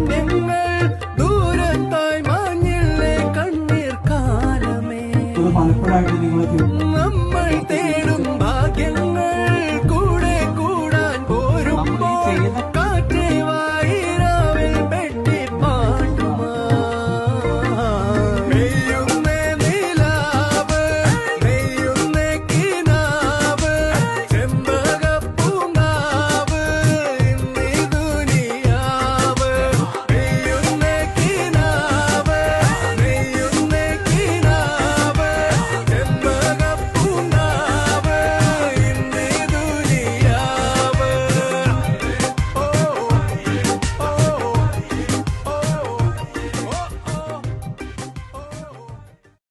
മിന്നും നാണ്യങ്ങൾ ദൂരത്തായി മാഞ്ഞില്ലേ കണ്ണീർ കാലമേ. നമ്മൾ തേടും